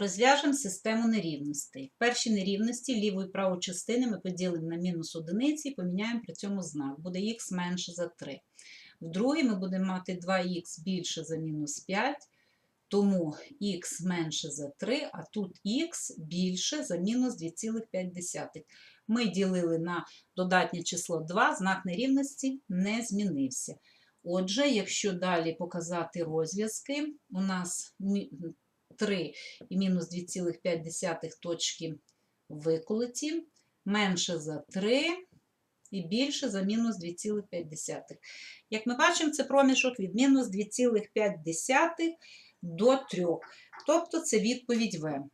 Розв'яжемо систему нерівностей. Перші нерівності ліву і праву частини ми поділимо на мінус одиниці і поміняємо при цьому знак. Буде х менше за 3. В другій ми будемо мати 2х більше за мінус 5, тому х менше за 3, а тут х більше за мінус 2,5. Ми ділили на додатнє число 2, знак нерівності не змінився. Отже, якщо далі показати розв'язки, у нас 3 і мінус 2,5 точки виколоті, менше за 3 і більше за мінус 2,5. Як ми бачимо, це проміжок від мінус 2,5 до 3. Тобто це відповідь В.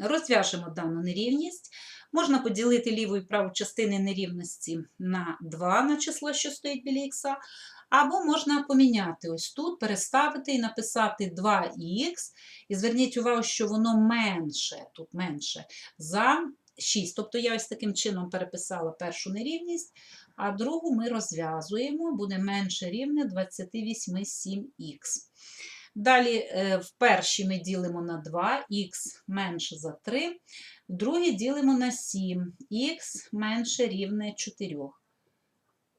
Розв'яжемо дану нерівність. Можна поділити ліву і праву частини нерівності на 2 на число, що стоїть біля х, або можна поміняти ось тут, переставити і написати 2х. І зверніть увагу, що воно менше, тут менше за 6. Тобто я ось таким чином переписала першу нерівність, а другу ми розв'язуємо, буде менше рівне 28,7х. Далі е, в першій ми ділимо на 2, х менше за 3, в другій ділимо на 7, х менше рівне 4.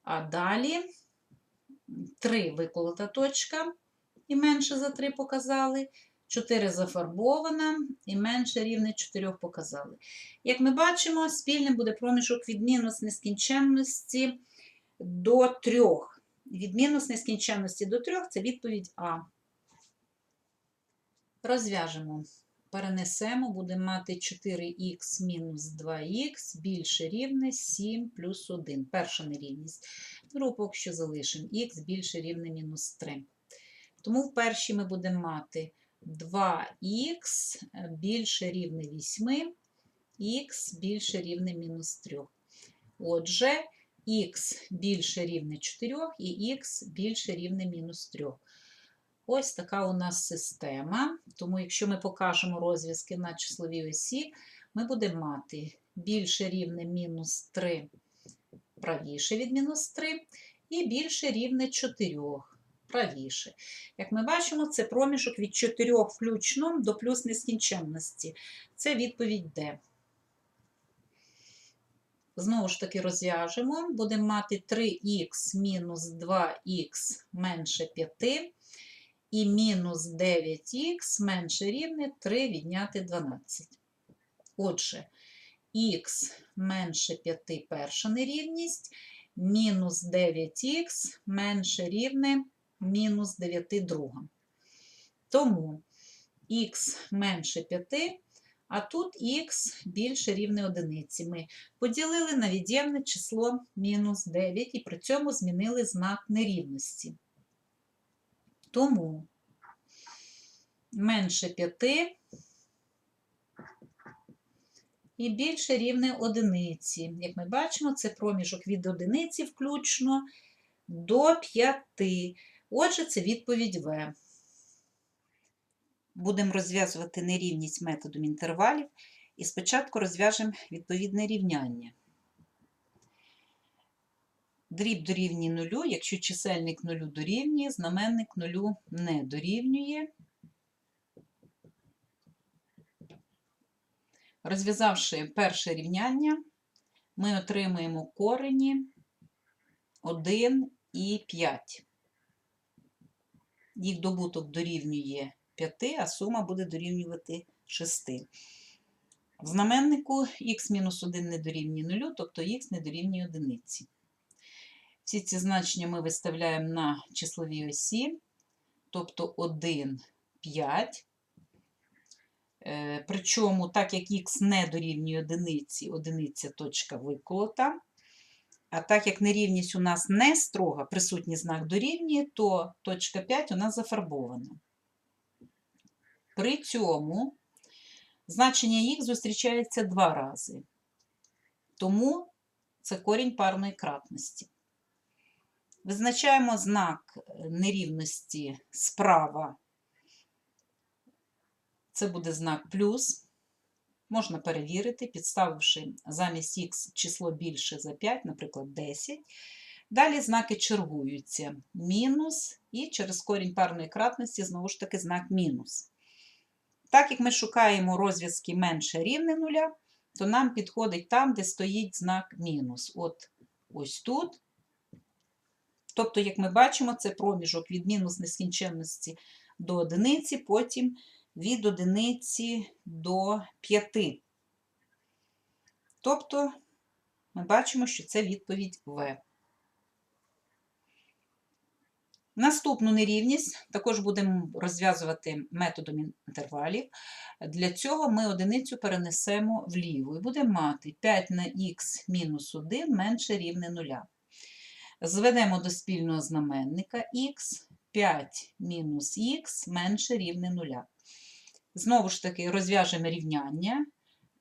А далі 3 виколота точка і менше за 3 показали, 4 зафарбована і менше рівне 4 показали. Як ми бачимо, спільним буде проміжок від мінус нескінченності до 3. Від мінус нескінченності до 3 це відповідь А. Розв'яжемо. Перенесемо, будемо мати 4х мінус 2х більше рівне 7 плюс 1. Перша нерівність. Другу поки що залишимо х більше рівне мінус 3. Тому в першій ми будемо мати 2х більше рівне 8, х більше рівне мінус 3. Отже, х більше рівне 4 і х більше рівне мінус 3. Ось така у нас система. Тому, якщо ми покажемо розв'язки на числовій осі, ми будемо мати більше рівне мінус 3 правіше від мінус 3, і більше рівне 4 правіше. Як ми бачимо, це проміжок від 4 включно до плюс нескінченності. Це відповідь Д. Знову ж таки розв'яжемо. Будемо мати 3х мінус 2х менше 5 і мінус 9х менше рівне 3 відняти 12. Отже, х менше 5 перша нерівність, мінус 9х менше рівне мінус 9 друга. Тому х менше 5, а тут х більше рівне одиниці. Ми поділили на від'ємне число мінус 9 і при цьому змінили знак нерівності. Тому менше 5 і більше рівне одиниці. Як ми бачимо, це проміжок від одиниці включно до 5. Отже, це відповідь В. Будемо розв'язувати нерівність методом інтервалів. І спочатку розв'яжемо відповідне рівняння. Дріб дорівнює нулю, якщо чисельник нулю дорівнює, знаменник нулю не дорівнює. Розв'язавши перше рівняння, ми отримаємо корені 1 і 5. Їх добуток дорівнює 5, а сума буде дорівнювати 6. В знаменнику х-1 не дорівнює 0, тобто х не дорівнює 1. Всі ці значення ми виставляємо на числовій осі, тобто 1, 5. Причому, так як х не дорівнює одиниці, одиниця точка виколота. А так як нерівність у нас не строга, присутній знак дорівнює, то точка 5 у нас зафарбована. При цьому значення х зустрічається два рази. Тому це корінь парної кратності. Визначаємо знак нерівності справа. Це буде знак плюс. Можна перевірити, підставивши замість х число більше за 5, наприклад, 10. Далі знаки чергуються. Мінус і через корінь парної кратності, знову ж таки, знак мінус. Так як ми шукаємо розв'язки менше рівне нуля, то нам підходить там, де стоїть знак мінус. От ось тут. Тобто, як ми бачимо, це проміжок від мінус нескінченності до одиниці, потім від одиниці до 5. Тобто, ми бачимо, що це відповідь В. Наступну нерівність також будемо розв'язувати методом інтервалів. Для цього ми одиницю перенесемо вліво і будемо мати 5 на х мінус 1 менше рівне 0. Зведемо до спільного знаменника х, 5 мінус х менше рівне 0. Знову ж таки, розв'яжемо рівняння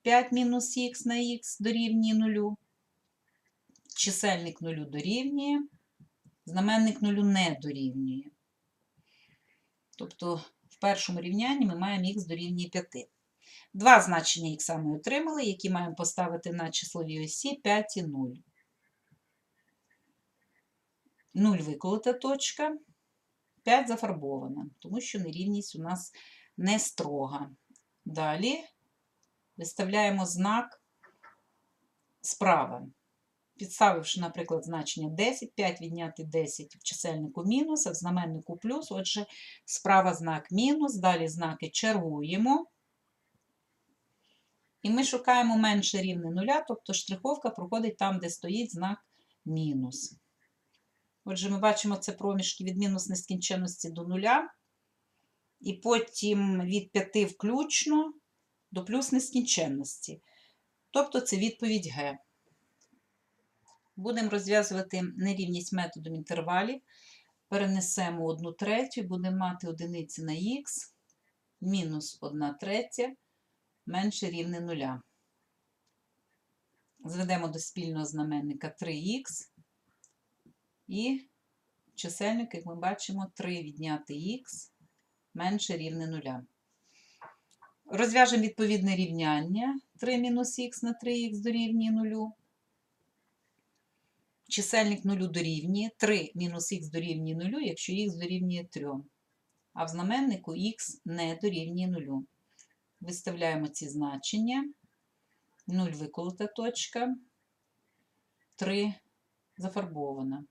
5 мінус х на х дорівнює 0. Чисельник 0 дорівнює. Знаменник нулю не дорівнює. Тобто в першому рівнянні ми маємо х дорівнює 5. Два значення х ми отримали, які маємо поставити на числовій осі 5 і 0. 0 виколота точка, 5 зафарбована, тому що нерівність у нас не строга. Далі виставляємо знак справа. Підставивши, наприклад, значення 10, 5 відняти 10 в чисельнику мінус, а в знаменнику плюс. Отже, справа знак мінус, далі знаки чергуємо. І ми шукаємо менше рівне нуля, тобто штриховка проходить там, де стоїть знак мінус. Отже, ми бачимо це проміжки від мінус нескінченності до нуля. І потім від 5 включно до плюс нескінченності. Тобто це відповідь Г. Будемо розв'язувати нерівність методом інтервалів. Перенесемо 1 третю, будемо мати одиниці на х, мінус 1 третя, менше рівне 0. Зведемо до спільного знаменника 3х і чисельник, як ми бачимо, 3 відняти х менше рівне 0. Розв'яжемо відповідне рівняння 3 мінус х на 3х дорівнює 0 чисельник 0 дорівнює 3 мінус х дорівнює 0, якщо х дорівнює 3. А в знаменнику х не дорівнює 0. Виставляємо ці значення. 0 виколота точка, 3 зафарбована.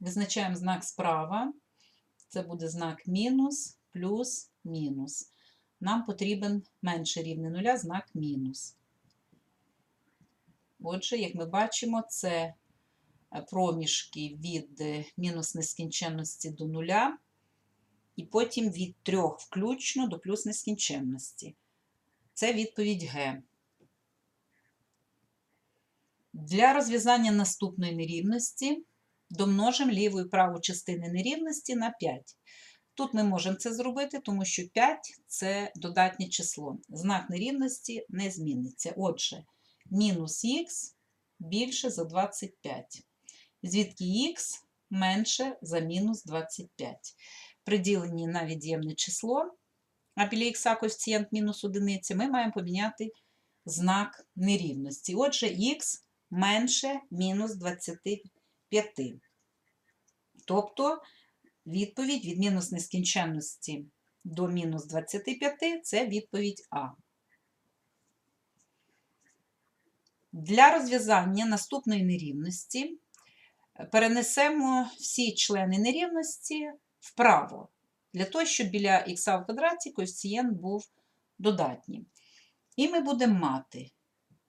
Визначаємо знак справа. Це буде знак мінус, плюс, мінус. Нам потрібен менше рівне нуля знак мінус. Отже, як ми бачимо, це е, проміжки від е, мінус нескінченності до нуля, і потім від трьох включно до плюс нескінченності. Це відповідь Г. Для розв'язання наступної нерівності домножимо ліву і праву частини нерівності на 5. Тут ми можемо це зробити, тому що 5 це додатнє число. Знак нерівності не зміниться. Отже, мінус х більше за 25, звідки х менше за мінус 25. При діленні на від'ємне число, а біля х коефіцієнт мінус одиниці, ми маємо поміняти знак нерівності. Отже, х менше мінус 25. Тобто відповідь від мінус нескінченності до мінус 25 це відповідь А. Для розв'язання наступної нерівності перенесемо всі члени нерівності вправо, для того, щоб біля х в квадраті коефіцієнт був додатнім. І ми будемо мати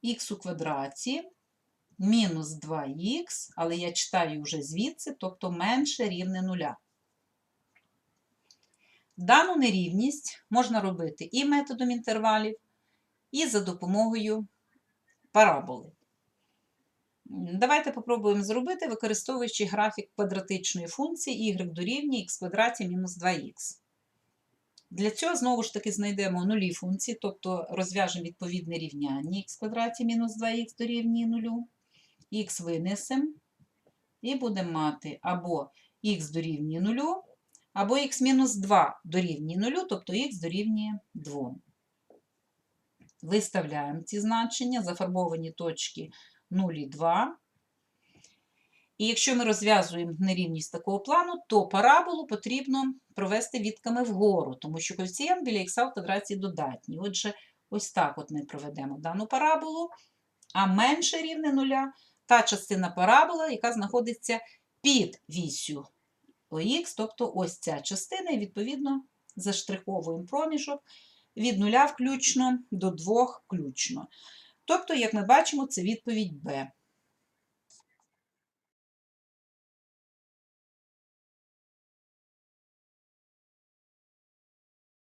х у квадраті мінус 2х, але я читаю вже звідси, тобто менше рівне нуля. Дану нерівність можна робити і методом інтервалів, і за допомогою параболи. Давайте попробуємо зробити, використовуючи графік квадратичної функції y дорівнює х квадраті мінус 2х. Для цього, знову ж таки, знайдемо нулі функції, тобто розв'яжемо відповідне рівняння х квадраті мінус 2х дорівнює 0, х винесемо і будемо мати або х дорівнює 0, або х мінус 2 дорівнює 0, тобто х дорівнює 2. Виставляємо ці значення, зафарбовані точки 0 і 2. І якщо ми розв'язуємо нерівність такого плану, то параболу потрібно провести відками вгору, тому що коефіцієнт біля х в квадраті додатній. Отже, ось так от ми проведемо дану параболу, а менше рівне нуля та частина парабола, яка знаходиться під вісю ОХ, тобто ось ця частина, і відповідно заштриховуємо проміжок від нуля включно до 2 включно. Тобто, як ми бачимо, це відповідь Б.